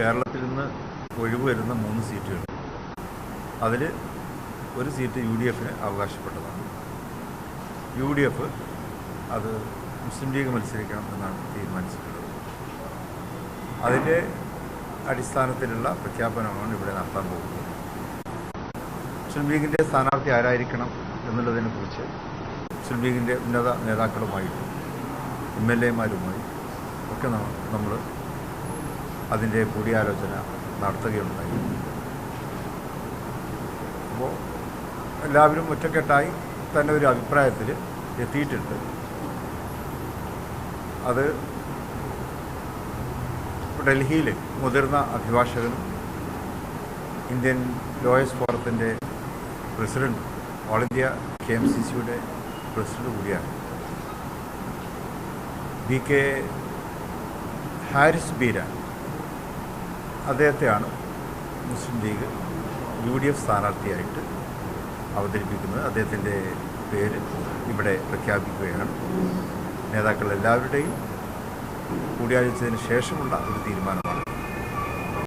കേരളത്തിൽ നിന്ന് ഒഴിവ് വരുന്ന മൂന്ന് സീറ്റുകൾ. അതിൽ ഒരു സീറ്റ് യു ഡി എഫിന് അവകാശപ്പെട്ടതാണ്. യു ഡി എഫ് അത് മുസ്ലിം ലീഗ് മത്സരിക്കണം എന്നാണ് തീരുമാനിച്ചിട്ടുള്ളത്. അതിന്റെ അടിസ്ഥാനത്തിലുള്ള പ്രഖ്യാപനമാണ് ഇവിടെ നടത്താൻ പോകുന്നത്. മുസ്ലിം ലീഗിന്റെ സ്ഥാനാർത്ഥി ആരായിരിക്കണം എന്നുള്ളതിനെ കുറിച്ച് മുസ്ലിം ലീഗിന്റെ ഉന്നത നേതാക്കളുമായിട്ടും എം എൽ എമാരുമായി ഒക്കെ നമ്മൾ അതിന്റെ കൂടിയാലോചന നടത്തുകയുണ്ടായി. അപ്പോൾ എല്ലാവരും ഒറ്റക്കെട്ടായി തന്നെ ഒരു അഭിപ്രായത്തിൽ എത്തിയിട്ടുണ്ട്. അത് ഡൽഹിയിൽ മുതിർന്ന അഭിഭാഷകനും ഇന്ത്യൻ ലോയേഴ്സ് ഫോറത്തിന്റെ president all India K M C സിയുടെ പ്രസിഡന്റ് കൂടിയാണ്. B K Haris Beera അദ്ദേഹത്തെയാണ് Muslim League U D F സ്ഥാനാർത്ഥിയായിട്ട് അവതരിപ്പിക്കുന്നത്. അദ്ദേഹത്തിന്റെ പേര് ഇവിടെ പ്രഖ്യാപിക്കുകയാണ്. നേതാക്കൾ എല്ലാവരുടെയും ശേഷമുള്ള ഒരു തീരുമാനമാണ്.